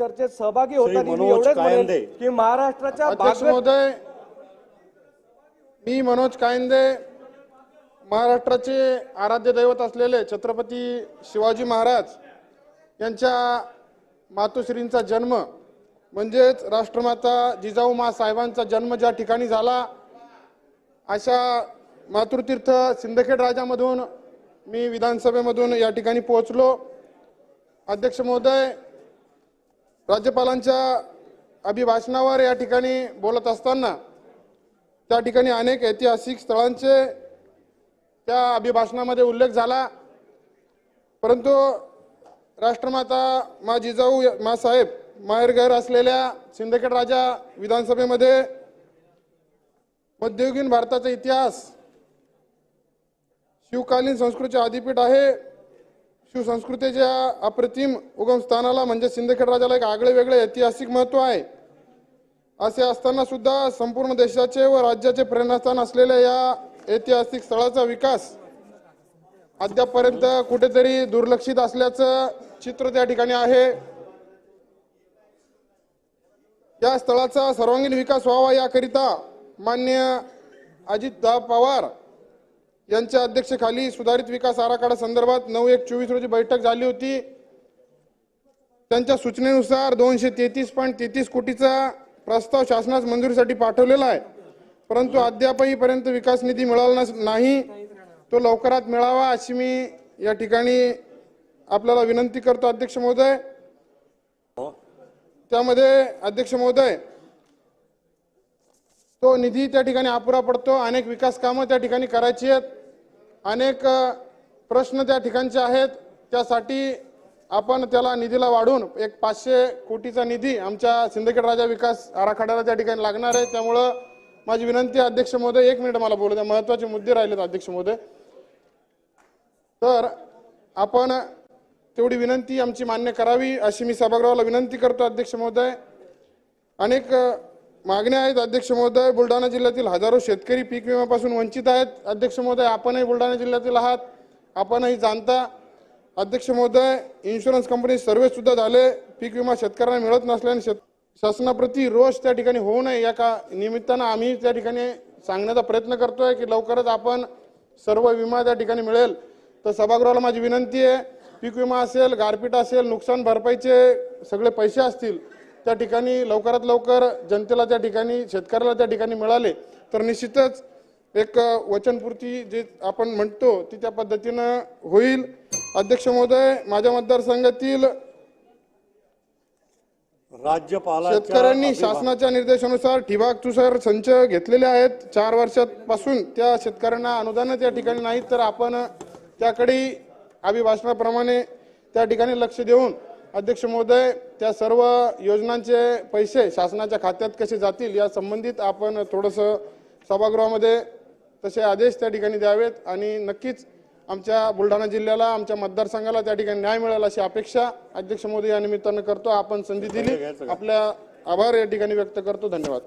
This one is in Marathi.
चर्चेत सहभागी होताना मी एवढंच म्हणेन. की महाराष्ट्राच्या महोदय मी मनोज कायंदे महाराष्ट्राचे आराध्य दैवत असलेले छत्रपती शिवाजी महाराज यांच्या मातोश्रींचा जन्म म्हणजेच राष्ट्रमाता जिजाऊ मा साहेबांचा जन्म ज्या ठिकाणी झाला अशा मातृतीर्थ सिंदखेड राजामधून मी विधानसभेमधून या ठिकाणी पोहोचलो अध्यक्ष महोदय राज्यपालांच्या अभिभाषणावर या ठिकाणी बोलत असताना त्या ठिकाणी अनेक ऐतिहासिक स्थळांचे त्या अभिभाषणामध्ये उल्लेख झाला. परंतु राष्ट्रमाता मा जिजाऊ मा साहेब माहेरघर असलेल्या सिंदखेड राजा विधानसभेमध्ये मध्ययुगीन भारताचा इतिहास शिवकालीन संस्कृतीचे आदिपीठ आहे. शिवसंस्कृतीच्या अप्रतिम उगम स्थानाला म्हणजे सिंदखेड राजाला एक आगळे वेगळे ऐतिहासिक महत्त्व आहे. असे असताना सुद्धा संपूर्ण देशाचे व राज्याचे प्रेरणास्थान असलेल्या या ऐतिहासिक स्थळाचा विकास अद्यापर्यंत कुठेतरी दुर्लक्षित असल्याचं चित्र त्या ठिकाणी आहे. या स्थळाचा सर्वांगीण विकास व्हावा याकरिता मान्य अजितदा पवार यांच्या अध्यक्षतेखाली सुधारित विकास आराखडा संदर्भात नऊ एक चोवीस रोजी बैठक झाली होती. त्यांच्या सूचनेनुसार दोनशे तेहतीस पॉईंट तेहतीस कोटीचा प्रस्ताव शासनास मंजुरीसाठी पाठवलेला आहे. परंतु अद्यापही पर्यंत विकास निधी मिळाला नाही. तो लवकरात मिळावा अशी मी या ठिकाणी आपल्याला विनंती करतो अध्यक्ष महोदय. त्यामध्ये अध्यक्ष महोदय तो निधी त्या ठिकाणी अपुरा पडतो. अनेक विकास कामं त्या ठिकाणी करायची आहेत. अनेक प्रश्न त्या ठिकाणचे आहेत. त्यासाठी आपण त्याला निधीला वाढून एक पाचशे कोटीचा निधी आमच्या सिंदखेड राजा विकास आराखड्याला त्या ठिकाणी लागणार आहे. त्यामुळं माझी विनंती अध्यक्ष महोदय एक मिनिट मला बोलू द्या. महत्त्वाचे मुद्दे राहिलेत अध्यक्ष महोदय. तर आपण तेवढी विनंती आमची मान्य करावी अशी मी सभागृहाला विनंती करतो अध्यक्ष महोदय. अनेक मागण्या आहेत अध्यक्ष महोदय. बुलढाणा जिल्ह्यातील हजारो शेतकरी पीक विम्यापासून वंचित आहेत. अध्यक्ष महोदय आपणही बुलढाणा जिल्ह्यातील आहात. आपणही जाणता. अध्यक्ष महोदय इन्शुरन्स कंपनी सर्वेसुद्धा झाले. पीक विमा शेतकऱ्यांना मिळत नसल्याने शेत शासनाप्रती रोष त्या ठिकाणी होऊ नये या का निमित्तानं आम्ही त्या ठिकाणी सांगण्याचा प्रयत्न करतोय की लवकरच आपण सर्व विमा त्या ठिकाणी मिळेल. तर सभागृहाला माझी विनंती आहे पीक विमा असेल गारपीट असेल नुकसान भरपाईचे सगळे पैसे असतील त्या ठिकाणी लवकरात लवकर जनतेला त्या ठिकाणी शेतकऱ्याला त्या ठिकाणी मिळाले तर निश्चितच एक वचनपूर्ती जे आपण म्हणतो ती त्या पद्धतीनं होईल. अध्यक्ष महोदय माझ्या मतदारसंघातील राज्यपालाच्या शेतकऱ्यांनी शासनाच्या निर्देशानुसार ठिबक तुषार संच घेतलेले आहेत. चार वर्षापासून त्या शेतकऱ्यांना अनुदान त्या ठिकाणी नाहीत तर आपण त्याकडे अभिभाषणाप्रमाणे त्या ठिकाणी लक्ष देऊन अध्यक्ष महोदय त्या सर्व योजनांचे पैसे शासनाच्या खात्यात कसे जातील या संबंधित आपण थोडंसं सभागृहामध्ये तसे आदेश त्या ठिकाणी द्यावेत आणि नक्कीच आमच्या बुलढाणा जिल्ह्याला आमच्या मतदारसंघाला त्या ठिकाणी न्याय मिळेल अशी अपेक्षा अध्यक्ष मोदी या निमित्तानं करतो. आपण संधी दिली. आपल्या आभार या ठिकाणी व्यक्त करतो. धन्यवाद.